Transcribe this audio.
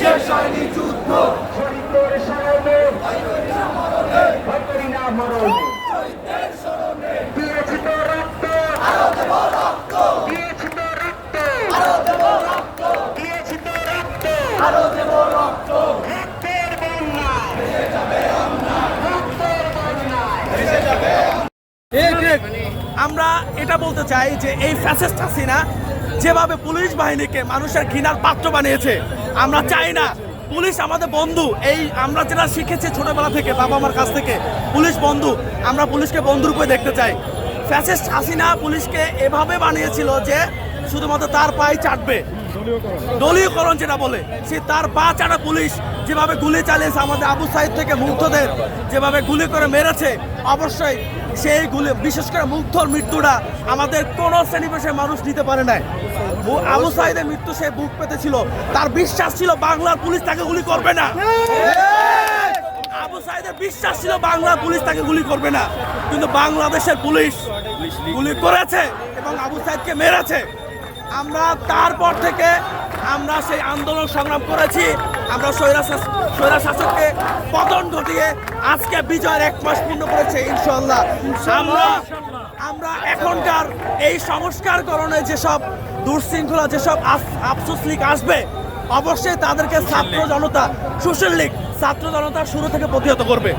শেষ হয়নি যুদ্ধ দিয়েছি তো রক্ত আমরা এটা বলতে চাই যে এই ফ্যাসিস্ট হাসিনা যেভাবে পুলিশ বাহিনীকে মানুষের ঘৃণার পাত্র বানিয়েছে, আমরা চাই না। পুলিশ আমাদের বন্ধু। এই আমরা যেটা শিখেছি ছোটবেলা থেকে, বাবা মার কাছ থেকে, পুলিশ বন্ধু। আমরা পুলিশকে বন্ধুর রূপে দেখতে চাই। ফ্যাসিস্ট হাসিনা পুলিশকে এভাবে বানিয়েছিল যে শুধুমাত্র তার পায়ে চাটবে। দলীয়করণ যেটা বলে, সে তার পা চাটা পুলিশ যেভাবে গুলি চালিয়েছে আমাদের আবু সাইদ থেকে মুগ্ধদের, যেভাবে গুলি করে মেরেছে, অবশ্যই সেই গুলি, বিশেষ করে মুগ্ধর মৃত্যুটা আমাদের কোনো শ্রেণি পেশার মানুষ নিতে পারে নাই। আবু সাইদের মৃত্যু সে বুক পেতেছিল। তার বিশ্বাস ছিল বাংলার পুলিশ তাকে গুলি করবে না। আবু সাইদের বিশ্বাস ছিল বাংলার পুলিশ তাকে গুলি করবে না। কিন্তু বাংলাদেশের পুলিশ গুলি করেছে এবং আবু সাইদকে মেরেছে। আমরা তারপর থেকে আমরা সেই আন্দোলন সংগ্রাম করেছি। আমরা স্বৈরা স্বৈরা শাসককে পতন ঘটিয়ে আজকে বিজয়ের এক মাস পূর্ণ করেছে ইনশাল্লাহ আমরা আমরা এখনকার এই সংস্কার সংস্কারকরণে যেসব দুঃশৃঙ্খলা যেসব আফসোস লীগ আসবে অবশ্যই তাদেরকে ছাত্র জনতা সুশীল লীগ ছাত্র জনতা শুরু থেকে প্রতিহত করবে।